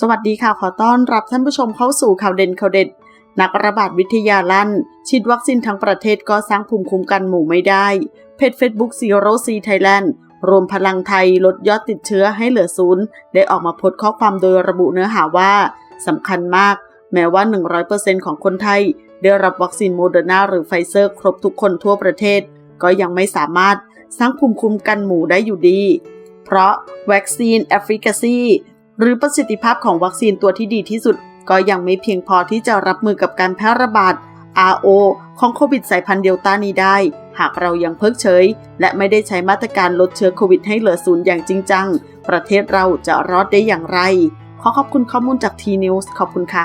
สวัสดีค่ะ ขอต้อนรับท่านผู้ชมเข้าสู่ข่าวเด่นข่าวเด็ด นักระบาดวิทยาลั่น ฉีดวัคซีนทั้งประเทศก็สร้างภูมิคุ้มกันหมู่ไม่ได้ เพจ Facebook Zero C Thailand รวมพลังไทยลดยอดติดเชื้อให้เหลือศูนย์ ได้ออกมาโพสต์ข้อความโดยระบุเนื้อหาว่าสำคัญมาก แม้ว่า 100%ของคนไทย ได้รับวัคซีนโมเดอร์นาหรือไฟเซอร์ ครบทุกคนทั่วประเทศ ก็ยังไม่สามารถสร้างภูมิคุ้มกันหมู่ได้อยู่ดี เพราะวัคซีน efficacy หรือประสิทธิภาพของวัคซีนตัวที่ดีที่สุด ก็ยังไม่เพียงพอที่จะรับมือกับการแพร่ระบาด RO ของโควิดสายพันธุ์เดลต้านี้ได้ หากเรายังเพิกเฉย และไม่ได้ใช้มาตรการลดเชื้อโควิดให้เหลือศูนย์อย่างจริงจัง ประเทศเราจะรอดได้อย่างไร ขอขอบคุณข้อมูลจาก T News ขอบคุณค่ะ